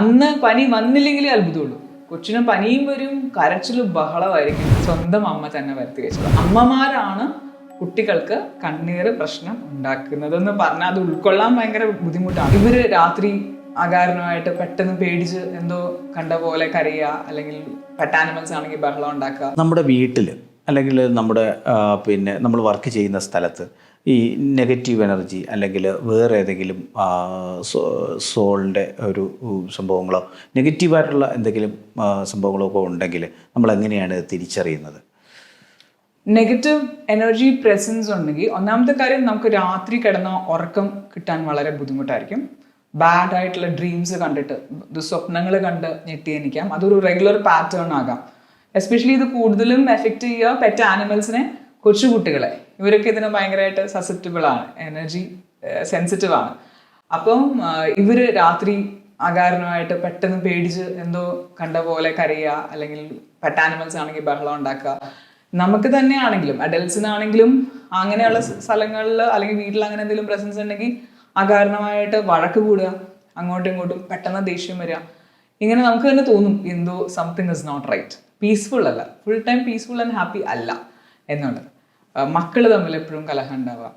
അന്ന് പനി വന്നില്ലെങ്കിലേ അത്ഭുതമുള്ളൂ. കൊച്ചിന് പനിയും വരും കരച്ചിലും ബഹളമായിരിക്കും. സ്വന്തം അമ്മ തന്നെ വരുത്തി വെച്ചത്. അമ്മമാരാണ് കുട്ടികൾക്ക് കണ്ണീര് പ്രശ്നം ഉണ്ടാക്കുന്നതെന്ന് പറഞ്ഞാൽ അത് ഉൾക്കൊള്ളാൻ ഭയങ്കര ബുദ്ധിമുട്ടാണ്. ഇവർ രാത്രി അകാരണമായിട്ട് പെട്ടെന്ന് പേടിച്ച് എന്തോ കണ്ട പോലെ കരയുക അല്ലെങ്കിൽ പെട്ടാനിമൽസ് ആണെങ്കിൽ ബഹളം ഉണ്ടാക്കുക. നമ്മുടെ വീട്ടിൽ അല്ലെങ്കിൽ നമ്മുടെ പിന്നെ നമ്മൾ വർക്ക് ചെയ്യുന്ന സ്ഥലത്ത് ഈ നെഗറ്റീവ് എനർജി അല്ലെങ്കിൽ വേറെ ഏതെങ്കിലും സോളിന്റെ ഒരു സംഭവങ്ങളോ നെഗറ്റീവായിട്ടുള്ള എന്തെങ്കിലും സംഭവങ്ങളോ ഒക്കെ ഉണ്ടെങ്കിൽ നമ്മൾ എങ്ങനെയാണ് തിരിച്ചറിയുന്നത്? നെഗറ്റീവ് എനർജി പ്രസൻസ് ഉണ്ടെങ്കിൽ ഒന്നാമത്തെ കാര്യം നമുക്ക് രാത്രി കിടന്ന ഉറക്കം കിട്ടാൻ വളരെ ബുദ്ധിമുട്ടായിരിക്കും. ബാഡ് ആയിട്ടുള്ള ഡ്രീംസ് കണ്ടിട്ട് ദുസ്വപ്നങ്ങൾ കണ്ട് ഞെട്ടിയെനിക്കാം. അതൊരു റെഗുലർ പാറ്റേൺ ആകാം. എസ്പെഷ്യലി ഇത് കൂടുതലും എഫക്റ്റ് ചെയ്യുക പെറ്റ് ആനിമൽസിനെ കൊച്ചുകുട്ടികളെ. ഇവരൊക്കെ ഇതിന് ഭയങ്കരമായിട്ട് സസെപ്റ്റബിൾ ആണ്. എനർജി സെൻസിറ്റീവ് ആണ്. അപ്പം ഇവർ രാത്രി അകാരണമായിട്ട് പെട്ടെന്ന് പേടിച്ച് എന്തോ കണ്ട പോലെ കരയുക അല്ലെങ്കിൽ പെട്ട ആനിമൽസ് ആണെങ്കിൽ ബഹളം ഉണ്ടാക്കുക. നമുക്ക് തന്നെയാണെങ്കിലും അഡൽസിനാണെങ്കിലും അങ്ങനെയുള്ള സ്ഥലങ്ങളിൽ അല്ലെങ്കിൽ വീട്ടിൽ അങ്ങനെ എന്തെങ്കിലും പ്രസൻസ് ഉണ്ടെങ്കിൽ അകാരണമായിട്ട് വഴക്ക് കൂടുക അങ്ങോട്ടും ഇങ്ങോട്ടും പെട്ടെന്ന് ദേഷ്യം വരിക. ഇങ്ങനെ നമുക്ക് തന്നെ തോന്നും എന്തോ something is not right peaceful അല്ല. Full time peaceful and happy അല്ല. എന്നുള്ളത്. മക്കൾ തമ്മിൽ എപ്പോഴും കലഹം ഉണ്ടാവുക.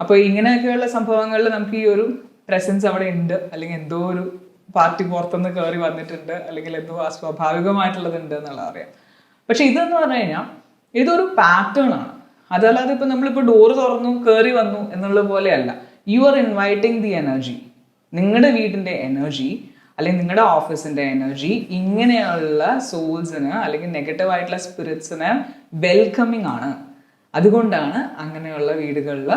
അപ്പോൾ ഇങ്ങനെയൊക്കെയുള്ള സംഭവങ്ങളിൽ നമുക്ക് ഈ ഒരു പ്രസൻസ് അവിടെ ഉണ്ട്. അല്ലെങ്കിൽ എന്തോ ഒരു പാർട്ടി പുറത്തുനിന്ന് കയറി വന്നിട്ടുണ്ട്. അല്ലെങ്കിൽ എന്തോ അസ്വാഭാവികമായിട്ടുള്ളത് എന്നുള്ളത് അറിയാം. പക്ഷെ ഇതെന്ന് പറഞ്ഞു കഴിഞ്ഞാൽ ഇതൊരു പാറ്റേൺ ആണ്. അതല്ലാതെ ഇപ്പൊ നമ്മളിപ്പോ ഡോറ് തുറന്നു കയറി വന്നു എന്നുള്ള പോലെയല്ല. You are inviting the energy നിങ്ങളുടെ വീടിന്റെ എനർജി അല്ലെങ്കിൽ നിങ്ങളുടെ ഓഫീസിന്റെ എനർജി ഇങ്ങനെയുള്ള സോൾസിന് അല്ലെങ്കിൽ നെഗറ്റീവ് ആയിട്ടുള്ള സ്പിരിറ്റ്സിന് വെൽക്കമിങ് ആണ്. അതുകൊണ്ടാണ് അങ്ങനെയുള്ള വീടുകളിൽ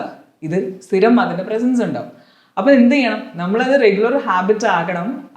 ഇത് സ്ഥിരം അതിന്റെ പ്രസൻസ് ഉണ്ടാവും. അപ്പോൾ എന്ത് ചെയ്യണം? നമ്മളത് റെഗുലർ ഹാബിറ്റ് ആകണം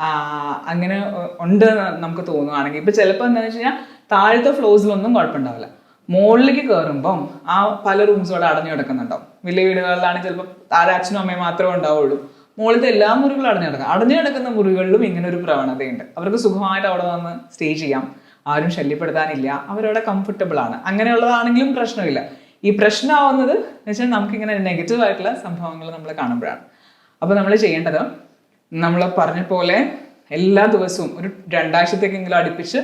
അങ്ങനെ ഉണ്ട് നമുക്ക് തോന്നുകയാണെങ്കിൽ ഇപ്പം ചിലപ്പോൾ എന്താണെന്ന് വെച്ച് കഴിഞ്ഞാൽ താഴത്തെ ഫ്ലോസിലൊന്നും കുഴപ്പമുണ്ടാവില്ല. മുകളിലേക്ക് കയറുമ്പം ആ പല റൂംസുകളും അടഞ്ഞു കിടക്കുന്നുണ്ടാവും. വലിയ വീടുകളിലാണ് ചിലപ്പോൾ താഴെ അച്ഛനും അമ്മയും മാത്രമേ ഉണ്ടാവുള്ളൂ. മുകളിലത്തെ എല്ലാ മുറികളും അടഞ്ഞു കിടക്കാം. അടഞ്ഞു കിടക്കുന്ന മുറികളിലും ഇങ്ങനെ ഒരു പ്രവണതയുണ്ട്. അവർക്ക് സുഖമായിട്ട് അവിടെ വന്ന് സ്റ്റേ ചെയ്യാം. ആരും ശല്യപ്പെടുത്താനില്ല. അവരവിടെ കംഫർട്ടബിൾ ആണ്. അങ്ങനെയുള്ളതാണെങ്കിലും പ്രശ്നമില്ല. ഈ പ്രശ്നമാവുന്നത് എന്ന് വെച്ചാൽ നമുക്കിങ്ങനെ നെഗറ്റീവ് ആയിട്ടുള്ള സംഭവങ്ങൾ നമ്മൾ കാണുമ്പോഴാണ്. അപ്പോൾ നമ്മൾ ചെയ്യേണ്ടത് നമ്മൾ പറഞ്ഞ പോലെ എല്ലാ ദിവസവും ഒരു രണ്ടാഴ്ചത്തേക്കെങ്കിലും അടുപ്പിച്ച്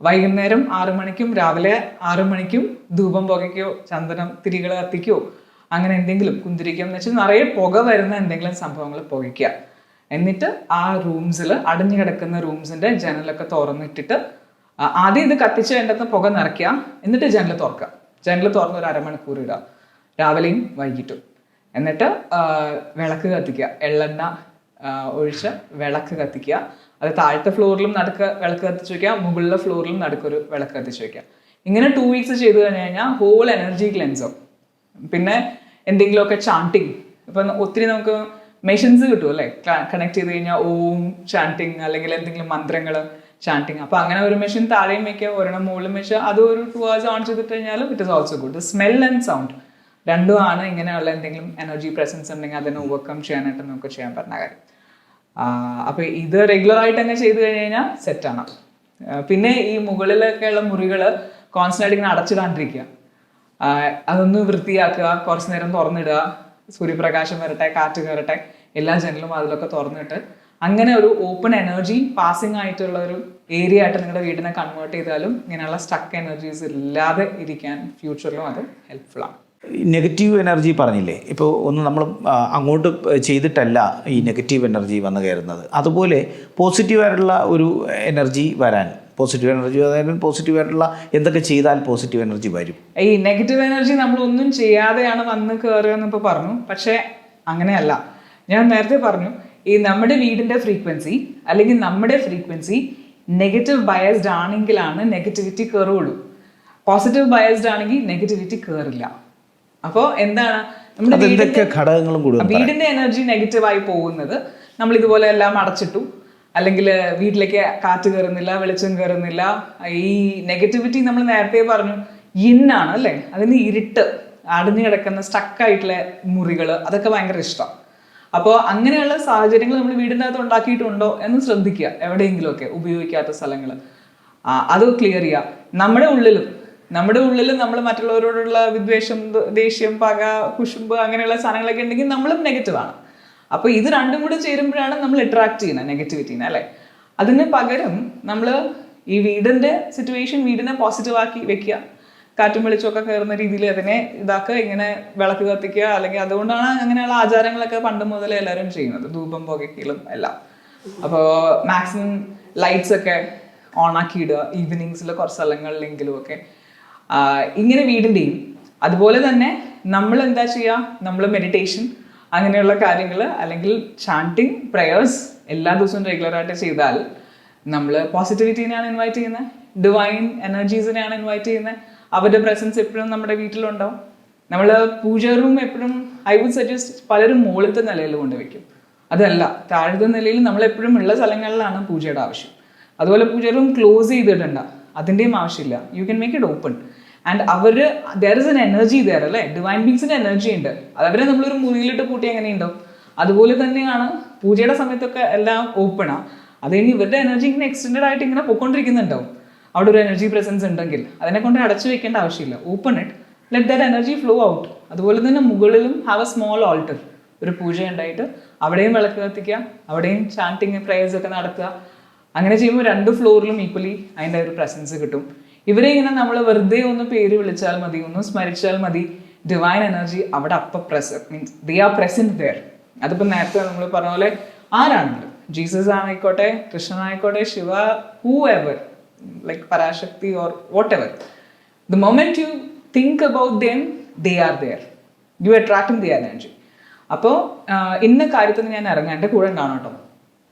വൈകുന്നേരം ആറു മണിക്കും രാവിലെ ആറു മണിക്കും ധൂപം പുകയ്ക്കോ ചന്ദനം തിരികൾ കത്തിക്കോ അങ്ങനെ എന്തെങ്കിലും കുന്തിരിക്കോ എന്ന് വെച്ചാൽ നിറയെ പുക വരുന്ന എന്തെങ്കിലും സംഭവങ്ങൾ പുകയ്ക്കുക. എന്നിട്ട് ആ റൂംസിൽ അടഞ്ഞു കിടക്കുന്ന റൂംസിന്റെ ജനലൊക്കെ തുറന്നിട്ടിട്ട് ആദ്യം ഇത് കത്തിച്ച് വേണ്ടത് പുക നിറയ്ക്കുക എന്നിട്ട് ജനൽ തുറക്കുക. ജനൽ തുറന്ന് ഒരു അരമണിക്കൂർ ഇടുക. രാവിലെയും വൈകിട്ടും. എന്നിട്ട് വിളക്ക് കത്തിക്കുക. എള്ളെണ്ണ ഒഴിച്ച് വിളക്ക് കത്തിക്കുക. അത് താഴത്തെ ഫ്ലോറിലും നടക്ക വിളക്ക് കത്തിച്ച് വെക്കുക. മുകളിലെ ഫ്ലോറിലും നടുക്കൊരു വിളക്ക് കത്തിച്ച് വെക്കുക. ഇങ്ങനെ ടു വീക്സ് ചെയ്ത് കഴിഞ്ഞ് കഴിഞ്ഞാൽ ഹോൾ എനർജി ക്ലെൻസും പിന്നെ എന്തെങ്കിലുമൊക്കെ ചാണ്ടിങ് ഇപ്പം ഒത്തിരി നമുക്ക് മെഷീൻസ് കിട്ടും അല്ലേ? കണക്ട് ചെയ്ത് കഴിഞ്ഞാൽ ഓം ചാണ്ടിങ് അല്ലെങ്കിൽ എന്തെങ്കിലും മന്ത്രങ്ങൾ. ചാണ്ടിങ് അപ്പൊ അങ്ങനെ ഒരു മെഷീൻ താഴെയും വെക്കുക ഒരെണ്ണം മുകളിലും വെച്ച് അത് ഒരു ടു അവേഴ്സ് ഓൺ ചെയ്തിട്ട് കഴിഞ്ഞാലും it is also good smell and sound രണ്ടുമാണ് ഇങ്ങനെയുള്ള എന്തെങ്കിലും എനർജി പ്രസൻസ് ഉണ്ടെങ്കിൽ അതിനെ ഓവർകം ചെയ്യാനായിട്ട് നമുക്ക് ചെയ്യാൻ പറ്റുന്ന കാര്യം. അപ്പൊ ഇത് റെഗുലർ ആയിട്ട് തന്നെ ചെയ്തു കഴിഞ്ഞ് കഴിഞ്ഞാൽ സെറ്റാണ് പിന്നെ ഈ മുകളിലൊക്കെ ഉള്ള മുറികൾ കോൺസ്റ്റന്റ് ആയിട്ട് ഇങ്ങനെ അടച്ചിടാണ്ടിരിക്കുക. അതൊന്ന് വൃത്തിയാക്കുക കുറച്ച് നേരം തുറന്നിടുക സൂര്യപ്രകാശം വരട്ടെ കാറ്റ് കയറട്ടെ എല്ലാ ജനലും അതിലൊക്കെ തുറന്നിട്ട് അങ്ങനെ ഒരു ഓപ്പൺ എനർജി പാസിങ് ആയിട്ടുള്ള ഒരു ഏരിയ ആയിട്ട് നിങ്ങളുടെ വീടിനെ കൺവേർട്ട് ചെയ്താലും ഇങ്ങനെയുള്ള സ്റ്റക്ക് എനർജീസ് ഇല്ലാതെ ഇരിക്കാൻ ഫ്യൂച്ചറിലും അത് ഹെൽപ്ഫുൾ ആണ്. നെഗറ്റീവ് എനർജി പറഞ്ഞില്ലേ? ഇപ്പോൾ ഒന്ന് നമ്മൾ അങ്ങോട്ട് ചെയ്തിട്ടല്ല ഈ നെഗറ്റീവ് എനർജി വന്ന് കയറുന്നത്. അതുപോലെ പോസിറ്റീവ് ആയിട്ടുള്ള ഒരു എനർജി വരാൻ പോസിറ്റീവ് എനർജി അതായത് പോസിറ്റീവായിട്ടുള്ള എന്തൊക്കെ ചെയ്താൽ പോസിറ്റീവ് എനർജി വരും? ഈ നെഗറ്റീവ് എനർജി നമ്മൾ ഒന്നും ചെയ്യാതെയാണ് വന്ന് കയറുക എന്നിപ്പോൾ ഇപ്പൊ പറഞ്ഞു. പക്ഷേ അങ്ങനെയല്ല. ഞാൻ നേരത്തെ പറഞ്ഞു ഈ നമ്മുടെ വീടിന്റെ ഫ്രീക്വൻസി അല്ലെങ്കിൽ നമ്മുടെ ഫ്രീക്വൻസി നെഗറ്റീവ് ബയസ്ഡ് ആണെങ്കിലാണ് നെഗറ്റിവിറ്റി കയറുള്ളൂ പോസിറ്റീവ് ബയസ്ഡ് ആണെങ്കിൽ നെഗറ്റിവിറ്റി കയറില്ല അപ്പോൾ എന്താണ്? നമ്മുടെ ഘടകങ്ങളും വീടിന്റെ എനർജി നെഗറ്റീവ് ആയി പോകുന്നത് നമ്മൾ ഇതുപോലെ എല്ലാം അടച്ചിട്ടു. അല്ലെങ്കിൽ വീട്ടിലേക്ക് കാറ്റ് കയറുന്നില്ല വെളിച്ചം കയറുന്നില്ല ഈ നെഗറ്റിവിറ്റി നമ്മൾ നേരത്തെ പറഞ്ഞു. ഇന്നാണ് അല്ലേ? അതിന് ഇരുട്ട് അടിഞ്ഞു കിടക്കുന്ന സ്റ്റക്കായിട്ടുള്ള മുറികൾ അതൊക്കെ ഭയങ്കര ഇഷ്ടം. അപ്പോൾ അങ്ങനെയുള്ള സാഹചര്യങ്ങൾ നമ്മൾ വീടിന്റെ അകത്ത് ഉണ്ടാക്കിയിട്ടുണ്ടോ എന്ന് ശ്രദ്ധിക്കുക എവിടെയെങ്കിലുമൊക്കെ ഉപയോഗിക്കാത്ത സ്ഥലങ്ങൾ അത് ക്ലിയർ ചെയ്യുക. നമ്മുടെ ഉള്ളിലും നമ്മുടെ ഉള്ളിൽ നമ്മൾ മറ്റുള്ളവരോടുള്ള വിദ്വേഷം ദേഷ്യം പക കുശുമ്പ് അങ്ങനെയുള്ള സാധനങ്ങളൊക്കെ ഉണ്ടെങ്കിൽ നമ്മളും നെഗറ്റീവാണ് അപ്പോൾ അപ്പൊ ഇത് രണ്ടും കൂടി ചേരുമ്പോഴാണ് നമ്മൾ അട്രാക്ട് ചെയ്യുന്നത് നെഗറ്റിവിറ്റീനെ അല്ലേ? അതിന് പകരം നമ്മൾ ഈ വീടിന്റെ സിറ്റുവേഷൻ വീടിനെ പോസിറ്റീവ് ആക്കി വെക്കുക. കാറ്റും വെളിച്ചമൊക്കെ കയറുന്ന രീതിയിൽ അതിനെ ഇതാക്കുക ഇങ്ങനെ വിളക്ക് കത്തിക്കുക അല്ലെങ്കിൽ അതുകൊണ്ടാണ് അങ്ങനെയുള്ള ആചാരങ്ങളൊക്കെ പണ്ട് മുതലേ എല്ലാവരും ചെയ്യുന്നത്. ധൂപം പുകയ്ക്കലും എല്ലാം. അപ്പോൾ മാക്സിമം ലൈറ്റ്സ് ഒക്കെ ഓൺ ആക്കി ഇടുക ഈവനിങ്സിൽ കുറച്ച് സ്ഥലങ്ങളിലെങ്കിലും ഒക്കെ. ഇങ്ങനെ വീടിന്റെയും അതുപോലെ തന്നെ നമ്മൾ എന്താ ചെയ്യുക? നമ്മൾ മെഡിറ്റേഷൻ അങ്ങനെയുള്ള കാര്യങ്ങൾ അല്ലെങ്കിൽ ചാണ്ടിങ് പ്രയേഴ്സ് എല്ലാ ദിവസവും റെഗുലറായിട്ട് ചെയ്താൽ നമ്മൾ പോസിറ്റിവിറ്റീനെയാണ് ഇൻവൈറ്റ് ചെയ്യുന്നത് ഡിവൈൻ എനർജീസിനെയാണ് ഇൻവൈറ്റ് ചെയ്യുന്നത്. അവരുടെ പ്രസൻസ് എപ്പോഴും നമ്മുടെ വീട്ടിലുണ്ടാവും. നമ്മൾ പൂജ റൂം എപ്പോഴും ഐ വുഡ് സജസ്റ്റ് പലരും മുകളിലത്തെ നിലയിൽ കൊണ്ടുവയ്ക്കും അതല്ല താഴത്തെ നിലയിൽ നമ്മൾ എപ്പോഴും ഉള്ള സ്ഥലങ്ങളിലാണ് പൂജയുടെ ആവശ്യം. അതുപോലെ പൂജ റൂം ക്ലോസ് ചെയ്തിട്ടുണ്ട് അതിന്റെയും ആവശ്യമില്ല. You can make it open and our there is an energy there അല്ലേ? ഡിവൈൻ ബീങ്സിന്റെ എനർജി ഉണ്ട്. അത് അവരെ നമ്മളൊരു മുറിയിലിട്ട് എങ്ങനെ ഉണ്ടോ അതുപോലെ തന്നെയാണ് പൂജയുടെ സമയത്തൊക്കെ എല്ലാം ഓപ്പണാണ് അത് കഴിഞ്ഞ് ഇവരുടെ എനർജി ഇങ്ങനെ എക്സ്റ്റെൻഡ് ആയിട്ട് ഇങ്ങനെ പൊയ്ക്കൊണ്ടിരിക്കുന്നുണ്ടാവും. അവിടെ ഒരു എനർജി പ്രസൻസ് ഉണ്ടെങ്കിൽ അതിനെ കൊണ്ട് അടച്ചു വെക്കേണ്ട ആവശ്യമില്ല. Open it let that energy flow out അതുപോലെ തന്നെ മുകളിലും ഹാവ് എ സ്മോൾ ഓൾട്ടർ ഒരു പൂജ ഉണ്ടായിട്ട് അവിടെയും വിളക്ക് കത്തിക്കുക അവിടെയും ചാന്റിങ് പ്രേയേഴ്സ് ഒക്കെ നടത്തുക. അങ്ങനെ ചെയ്യുമ്പോൾ രണ്ട് ഫ്ലോറിലും ഈക്വലി അതിന്റെ ഒരു പ്രസൻസ് കിട്ടും. ഇവരെ ഇങ്ങനെ നമ്മൾ വെറുതെ ഒന്ന് പേര് വിളിച്ചാൽ മതി ഒന്ന് സ്മരിച്ചാൽ മതി. ഡിവൈൻ എനർജി അവിടെ അപ്പം പ്രസ means they are present there അതിപ്പോൾ നേരത്തെ നമ്മൾ പറഞ്ഞ പോലെ ആരാണെങ്കിലും? ജീസസ് ആയിക്കോട്ടെ കൃഷ്ണനായിക്കോട്ടെ Shiva whoever Parashakti or whatever the moment you think about them they are there you attracting the energy അപ്പോൾ ഇന്ന കാര്യത്തിന് ഞാൻ ഇറങ്ങാം എന്റെ കൂടെ ഉണ്ടാവണം കേട്ടോ.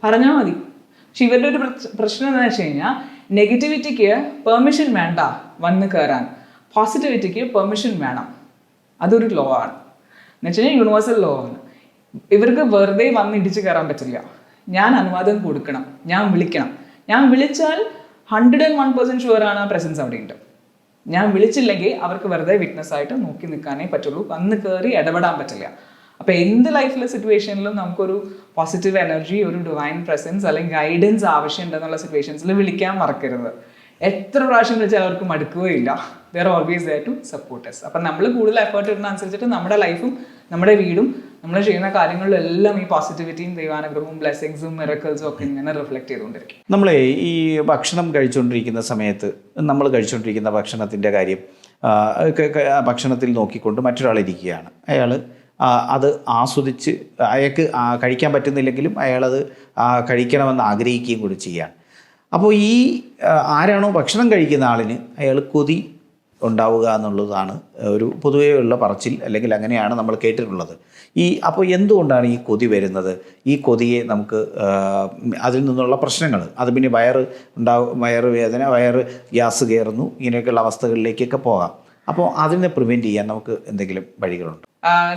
പറഞ്ഞാൽ മതി. പക്ഷെ ഇവരുടെ ഒരു പ്രശ്നം എന്താണെന്ന് വെച്ച് കഴിഞ്ഞാൽ നെഗറ്റിവിറ്റിക്ക് പെർമിഷൻ വേണ്ട വന്ന് കയറാൻ പോസിറ്റിവിറ്റിക്ക് പെർമിഷൻ വേണം. അതൊരു ലോ ആണ്. എന്ന് വെച്ച് കഴിഞ്ഞാൽ യൂണിവേഴ്സൽ ലോ ആണ്. ഇവർക്ക് വെറുതെ വന്ന് ഇടിച്ച് കയറാൻ പറ്റില്ല. ഞാൻ അനുവാദം കൊടുക്കണം. ഞാൻ വിളിക്കണം. ഞാൻ വിളിച്ചാൽ hundred and one percent sure ആണ് ആ പ്രസൻസ് അവിടെ ഉണ്ട്. ഞാൻ വിളിച്ചില്ലെങ്കിൽ അവർക്ക് വെറുതെ വിറ്റ്നസ് ആയിട്ട് നോക്കി നിൽക്കാനേ പറ്റുള്ളൂ. അന്ന് കയറി ഇടപെടാൻ പറ്റില്ല. അപ്പോൾ എന്ത് ലൈഫിലെ സിറ്റുവേഷനിലും നമുക്കൊരു പോസിറ്റീവ് എനർജി ഒരു ഡിവൈൻ പ്രസൻസ് അല്ലെങ്കിൽ ഗൈഡൻസ് ആവശ്യമുണ്ടെന്നുള്ള സിറ്റുവേഷൻസിൽ വിളിക്കാൻ മറക്കരുത്. എത്ര പ്രാവശ്യം വിളിച്ചാൽ അവർക്ക് മടുക്കുകയില്ല. There always there to supporters അപ്പം നമ്മൾ കൂടുതൽ എഫേർട്ട് ഇടുന്ന അനുസരിച്ചിട്ട് നമ്മുടെ ലൈഫും നമ്മുടെ വീടും നമ്മൾ ചെയ്യുന്ന കാര്യങ്ങളിലെല്ലാം ഈ പോസിറ്റിവിറ്റിയും ദൈവാനുഗ്രഹവും ബ്ലെസ്സിങ്സും മിറക്കിൾസും ഒക്കെ ഇങ്ങനെ റിഫ്ലക്ട് ചെയ്തുകൊണ്ടിരിക്കും. നമ്മളെ ഈ ഭക്ഷണം കഴിച്ചുകൊണ്ടിരിക്കുന്ന സമയത്ത് നമ്മൾ കഴിച്ചുകൊണ്ടിരിക്കുന്ന ഭക്ഷണത്തിന്റെ കാര്യം ഭക്ഷണത്തിൽ നോക്കിക്കൊണ്ട് മറ്റൊരാൾ ഇരിക്കുകയാണ്. അയാൾ അത് ആസ്വദിച്ച് അയാൾക്ക് കഴിക്കാൻ പറ്റുന്നില്ലെങ്കിലും അയാളത് കഴിക്കണമെന്ന് ആഗ്രഹിക്കുകയും കൂടി ചെയ്യാണ് അപ്പോൾ ഈ ആരാണോ ഭക്ഷണം കഴിക്കുന്ന ആളിന് അയാൾ കൊതി ഉണ്ടാവുക എന്നുള്ളതാണ് ഒരു പൊതുവേ ഉള്ള പറച്ചിൽ അല്ലെങ്കിൽ അങ്ങനെയാണ് നമ്മൾ കേട്ടിട്ടുള്ളത്. ഈ അപ്പോൾ എന്തുകൊണ്ടാണ് ഈ കൊതി വരുന്നത്? ഈ കൊതിയെ നമുക്ക് അതിൽ നിന്നുള്ള പ്രശ്നങ്ങൾ അത് പിന്നെ വയറ് ഉണ്ടാവും വയറ് വേദന വയറ് ഗ്യാസ് കയറുന്നു ഇങ്ങനെയൊക്കെയുള്ള അവസ്ഥകളിലേക്കൊക്കെ പോകാം. അപ്പോൾ അതിനെ പ്രിവെന്റ് ചെയ്യാൻ നമുക്ക് എന്തെങ്കിലും വഴികളുണ്ട്?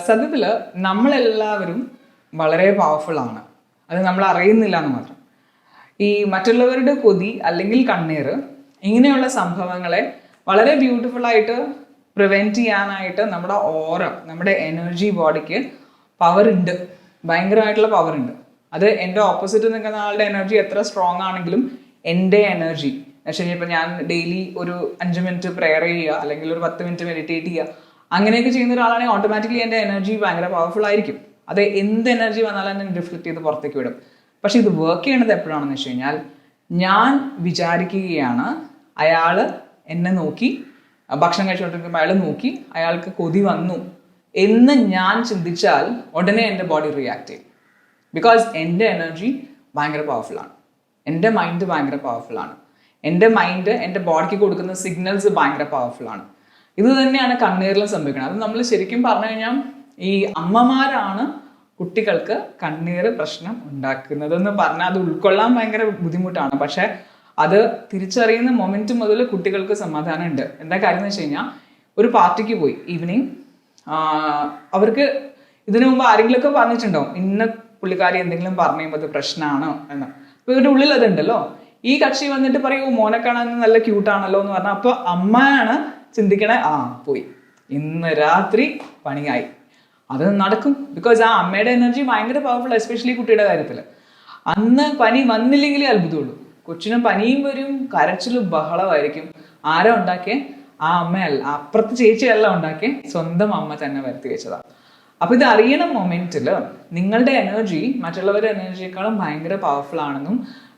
സത്യത്തിൽ നമ്മളെല്ലാവരും വളരെ പവർഫുൾ ആണ്. അത് നമ്മൾ അറിയുന്നില്ല എന്ന് മാത്രം. ഈ മറ്റുള്ളവരുടെ കൊതി അല്ലെങ്കിൽ കണ്ണീര് ഇങ്ങനെയുള്ള സംഭവങ്ങളെ വളരെ ബ്യൂട്ടിഫുൾ ആയിട്ട് പ്രിവെന്റ് ചെയ്യാനായിട്ട് നമ്മുടെ ഓറ നമ്മുടെ എനർജി ബോഡിക്ക് പവർ ഉണ്ട്. ഭയങ്കരമായിട്ടുള്ള പവർ ഉണ്ട്. അത് എന്റെ ഓപ്പോസിറ്റ് നിൽക്കുന്ന ആളുടെ എനർജി എത്ര സ്ട്രോങ് ആണെങ്കിലും എന്റെ എനർജി പക്ഷേ ഇപ്പം ഞാൻ ഡെയിലി ഒരു അഞ്ച് മിനിറ്റ് പ്രെയർ ചെയ്യുക അല്ലെങ്കിൽ ഒരു പത്ത് മിനിറ്റ് മെഡിറ്റേറ്റ് ചെയ്യുക അങ്ങനെയൊക്കെ ചെയ്യുന്ന ഒരാളാണെങ്കിൽ ഓട്ടോമാറ്റിക്കലി എന്റെ എനർജി ഭയങ്കര പവർഫുൾ ആയിരിക്കും. അത് എന്ത് എനർജി വന്നാലും റിഫ്ലക്ട് ചെയ്ത് പുറത്തേക്ക് വിടും. പക്ഷെ ഇത് വർക്ക് ചെയ്യണത് എപ്പോഴാണെന്ന് വെച്ച് കഴിഞ്ഞാൽ ഞാൻ വിചാരിക്കുകയാണ് അയാൾ എന്നെ നോക്കി ഭക്ഷണം കഴിച്ചുകൊണ്ടിരിക്കുമ്പോൾ അയാൾ നോക്കി അയാൾക്ക് കൊതി വന്നു എന്ന് ഞാൻ ചിന്തിച്ചാൽ ഉടനെ എന്റെ ബോഡി റിയാക്ട് ചെയ്യും. ബിക്കോസ് എന്റെ എനർജി ഭയങ്കര പവർഫുൾ ആണ്. എന്റെ മൈൻഡ് ഭയങ്കര പവർഫുൾ ആണ്. എന്റെ മൈൻഡ് എന്റെ ബോഡിക്ക് കൊടുക്കുന്ന സിഗ്നൽസ് ഭയങ്കര പവർഫുൾ ആണ്. ഇത് തന്നെയാണ് കണ്ണീരിലും സംഭവിക്കുന്നത്. അത് നമ്മൾ ശരിക്കും പറഞ്ഞു കഴിഞ്ഞാൽ ഈ അമ്മമാരാണ് കുട്ടികൾക്ക് കണ്ണീർ പ്രശ്നം ഉണ്ടാക്കുന്നതെന്ന് പറഞ്ഞാൽ അത് ഉൾക്കൊള്ളാൻ ഭയങ്കര ബുദ്ധിമുട്ടാണ്. പക്ഷെ അത് തിരിച്ചറിയുന്ന മൊമെന്റ് മുതൽ കുട്ടികൾക്ക് സമാധാനം ഉണ്ട് എന്താ കാര്യം എന്ന് വെച്ച് കഴിഞ്ഞാൽ ഒരു പാർട്ടിക്ക് പോയി ഈവനിങ് അവർക്ക് ഇതിനു മുമ്പ് ആരെങ്കിലുമൊക്കെ പറഞ്ഞിട്ടുണ്ടാവും ഇന്ന പുള്ളിക്കാരി എന്തെങ്കിലും പറഞ്ഞു കഴിയുമ്പോൾ അത് പ്രശ്നമാണ് എന്ന്. അപ്പൊ ഇവരുടെ ഉള്ളിൽ അതുണ്ടല്ലോ. ഈ കക്ഷി വന്നിട്ട് പറയൂ മോനെ കാണാൻ നല്ല ക്യൂട്ടാണല്ലോ എന്ന് പറഞ്ഞാൽ അപ്പൊ അമ്മയാണ് ചിന്തിക്കണേ ആ പോയി. ഇന്ന് രാത്രി പണിയായി. അത് നടക്കും. ബിക്കോസ് ആ അമ്മയുടെ എനർജി ഭയങ്കര പവർഫുൾ എസ്പെഷ്യലി കുട്ടിയുടെ കാര്യത്തിൽ. അന്ന് പനി വന്നില്ലെങ്കിലേ അത്ഭുതമുള്ളൂ. കൊച്ചിന് പനിയും വരും കരച്ചിലും ബഹളമായിരിക്കും. ആരാ ഉണ്ടാക്കിയേ? ആ അമ്മയല്ല. അപ്പുറത്ത് ചേച്ചിയല്ല ഉണ്ടാക്കിയേ. സ്വന്തം അമ്മ തന്നെ വരുത്തി വെച്ചതാണ് അപ്പൊ ഇത് അറിയണ മൊമെന്റിൽ നിങ്ങളുടെ എനർജി മറ്റുള്ളവരുടെ എനർജിയേക്കാളും ഭയങ്കര പവർഫുൾ ആണെന്നും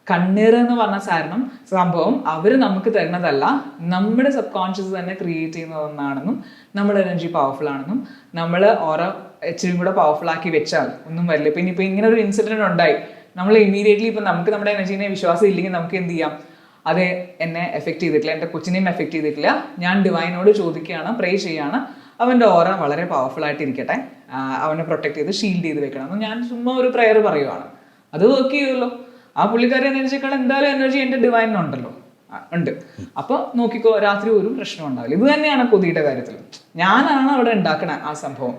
കണ്ണീർ എന്ന് പറഞ്ഞ കാരണം സംഭവം അവർ നമുക്ക് തരുന്നതല്ല. നമ്മുടെ സബ് കോൺഷ്യസ് തന്നെ ക്രിയേറ്റ് ചെയ്യുന്നതെന്നാണെന്നും നമ്മുടെ എനർജി പവർഫുൾ ആണെന്നും നമ്മൾ ഓരോ ഇച്ചിരി കൂടെ പവർഫുൾ ആക്കി വെച്ചാൽ ഒന്നും വരില്ല. പിന്നെ ഇനിയിപ്പോൾ ഇങ്ങനെ ഒരു ഇൻസിഡന്റ് ഉണ്ടായി. നമ്മൾ ഇമീഡിയറ്റ്ലി ഇപ്പം നമുക്ക് നമ്മുടെ എനർജീനെ വിശ്വാസം ഇല്ലെങ്കിൽ നമുക്ക് എന്ത് ചെയ്യാം? അത് എന്നെ എഫക്ട് ചെയ്തിട്ടില്ല എന്റെ കൊച്ചിനെയും എഫക്ട് ചെയ്തിട്ടില്ല. ഞാൻ ഡിവൈനോട് ചോദിക്കുകയാണ് പ്രേ ചെയ്യുകയാണ്. അവന്റെ ഓറ വളരെ പവർഫുൾ ആയിട്ട് ഇരിക്കട്ടെ അവനെ പ്രൊട്ടക്ട് ചെയ്ത് ഷീൽഡ് ചെയ്ത് വെക്കണം. എന്ന് ഞാൻ ചുമ്മാ ഒരു പ്രെയർ പറയുവാണ്. അത് വർക്ക് ചെയ്യുമല്ലോ ആ പുള്ളിക്കാരി എനർജിയേക്കാൾ എന്തായാലും എനർജി എന്റെ ഡിവൈനുണ്ടല്ലോ ഉണ്ടല്ലോ. ഉണ്ട്. അപ്പൊ നോക്കിക്കോ രാത്രി ഒരു പ്രശ്നം ഉണ്ടാവില്ല. ഇത് തന്നെയാണ് കൊതിയുടെ കാര്യത്തിൽ ഞാനാണ് അവിടെ ഉണ്ടാക്കണ ആ സംഭവം.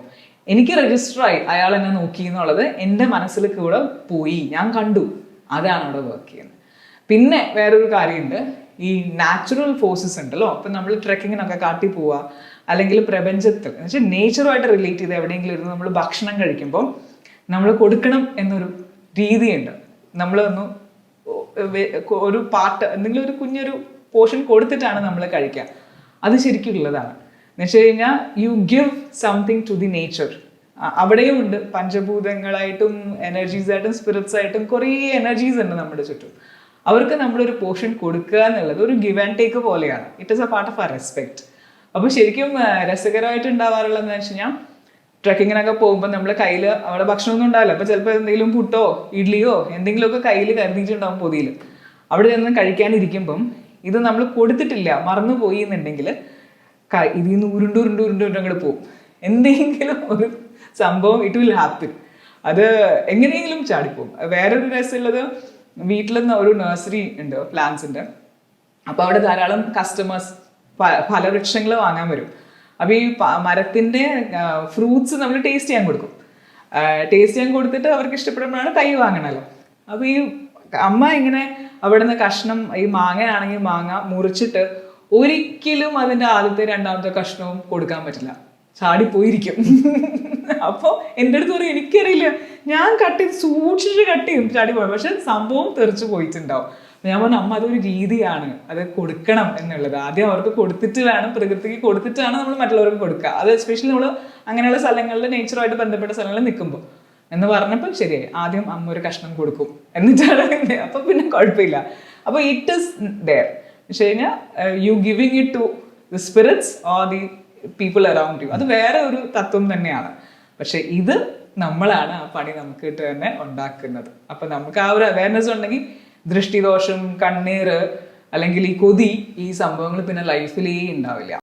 എനിക്ക് രജിസ്റ്റർ ആയി അയാൾ എന്നെ നോക്കി എന്നുള്ളത് എന്റെ മനസ്സിൽ കൂടെ പോയി. ഞാൻ കണ്ടു. അതാണ് അവിടെ വർക്ക് ചെയ്യുന്നത്. പിന്നെ വേറൊരു കാര്യമുണ്ട്. ഈ നാച്ചുറൽ ഫോഴ്സസ് ഉണ്ടല്ലോ. അപ്പൊ നമ്മൾ ട്രെക്കിങ്ങിനൊക്കെ കാട്ടി പോവുക അല്ലെങ്കിൽ പ്രപഞ്ചത്തിൽ. എന്ന് വെച്ചാൽ നേച്ചറുമായിട്ട് റിലേറ്റ് ചെയ്ത് എവിടെയെങ്കിലും ഇരുന്ന് നമ്മൾ ഭക്ഷണം കഴിക്കുമ്പോൾ നമ്മൾ കൊടുക്കണം എന്നൊരു രീതിയുണ്ട്. നമ്മൾ വന്നു ഒരു പാർട്ട് എന്തെങ്കിലും ഒരു കുഞ്ഞൊരു പോർഷൻ കൊടുത്തിട്ടാണ് നമ്മൾ കഴിക്കുക അത് ശരിക്കുള്ളതാണ് എന്ന് വെച്ച് കഴിഞ്ഞാൽ you give something to the nature അവിടെയും ഉണ്ട്. പഞ്ചഭൂതങ്ങളായിട്ടും എനർജീസ് ആയിട്ടും സ്പിരിറ്റ്സ് ആയിട്ടും കുറേ എനർജീസ് ഉണ്ട് നമ്മുടെ ചുറ്റും. അവർക്ക് നമ്മളൊരു പോർഷൻ കൊടുക്കുക എന്നുള്ളത് ഒരു ഗിവ് ആൻഡ് ടേക്ക് പോലെയാണ്. It is a part of ആ റെസ്പെക്ട് അപ്പോൾ ശരിക്കും രസകരമായിട്ട് ഉണ്ടാവാറുള്ളതെന്ന് വെച്ച് കഴിഞ്ഞാൽ ട്രക്കിങ്ങിനൊക്കെ പോകുമ്പോൾ നമ്മൾ കയ്യിൽ അവിടെ ഭക്ഷണമൊന്നും ഉണ്ടാവില്ല. അപ്പോൾ ചിലപ്പോൾ എന്തെങ്കിലും പുട്ടോ ഇഡ്ഡലിയോ എന്തെങ്കിലുമൊക്കെ കയ്യിൽ കരുതിയിട്ടുണ്ടാവും പൊതിയിൽ അവിടെ നിന്ന് കഴിക്കാനിരിക്കുമ്പം ഇത് നമ്മൾ കൊടുത്തിട്ടില്ല. മറന്നു പോയി എന്നുണ്ടെങ്കിൽ ഇതിൽ നിന്ന് ഉരുണ്ട് ഉരുണ്ട് ഉരുണ്ട് ഉരുണ്ട് അങ്ങോട്ട് പോകും. എന്തെങ്കിലും ഒരു സംഭവം ഇറ്റ് വിൽ ഹാപ്പി അത് എങ്ങനെയെങ്കിലും ചാടിപ്പോകും. വേറൊരു രസമുള്ളത് വീട്ടിൽ നിന്ന് ഒരു നഴ്സറി ഉണ്ട് പ്ലാന്റ്സിന്റെ അപ്പോൾ അവിടെ ധാരാളം കസ്റ്റമേഴ്സ് ഫലവൃക്ഷങ്ങൾ വാങ്ങാൻ വരും. അപ്പൊ ഈ മരത്തിന്റെ ഫ്രൂട്ട്സ് നമ്മൾ ടേസ്റ്റ് ചെയ്യാൻ കൊടുക്കും. ടേസ്റ്റ് ചെയ്യാൻ കൊടുത്തിട്ട് അവർക്ക് ഇഷ്ടപ്പെടുമ്പോഴാണ് തൈ വാങ്ങണല്ലോ. അപ്പൊ ഈ അമ്മ ഇങ്ങനെ അവിടുന്ന് കഷ്ണം ഈ മാങ്ങയാണെങ്കിൽ മാങ്ങ മുറിച്ചിട്ട് ഒരിക്കലും അതിന്റെ ആദ്യത്തെ രണ്ടാമത്തെ കഷ്ണവും കൊടുക്കാൻ പറ്റില്ല. ചാടിപ്പോയിരിക്കും. അപ്പോൾ എന്റെ അടുത്ത് പറയും എനിക്കറിയില്ല. ഞാൻ കട്ട് ചെയ്ത് സൂക്ഷിച്ച് കട്ട് ചെയ്യും. ചാടിപ്പോയി. പക്ഷെ സംഭവം തെറിച്ചു പോയിട്ടുണ്ടാവും. ഞാൻ പറഞ്ഞു അമ്മ അതൊരു രീതിയാണ്. അത് കൊടുക്കണം എന്നുള്ളത്. ആദ്യം അവർക്ക് കൊടുത്തിട്ട് വേണം പ്രകൃതിക്ക് കൊടുത്തിട്ടാണ് നമ്മൾ മറ്റുള്ളവർക്ക് കൊടുക്കുക. അത് എസ്പെഷ്യലി നമ്മൾ അങ്ങനെയുള്ള സ്ഥലങ്ങളിൽ നേച്ചറുമായിട്ട് ബന്ധപ്പെട്ട സ്ഥലങ്ങളിൽ നിൽക്കുമ്പോൾ എന്ന് പറഞ്ഞപ്പോൾ ശരിയായി. ആദ്യം അമ്മ ഒരു കഷ്ണം കൊടുക്കും. എന്നിട്ടാണ് അപ്പം പിന്നെ കുഴപ്പമില്ല. അപ്പോൾ ഇറ്റ് ഇസ് ദർ പക്ഷെ കഴിഞ്ഞാൽ you giving it to the spirits or the people around you അത് വേറെ ഒരു തത്വം തന്നെയാണ്. പക്ഷെ ഇത് നമ്മളാണ് ആ പണി നമുക്ക് തന്നെ ഉണ്ടാക്കുന്നത്. അപ്പൊ നമുക്ക് ആ ഒരു അവയർനെസ് ഉണ്ടെങ്കിൽ ദൃഷ്ടിദോഷം കണ്ണീര് അല്ലെങ്കിൽ ഈ കൊതി ഈ സംഭവങ്ങൾ പിന്നെ ലൈഫിലേ ഉണ്ടാവില്ല.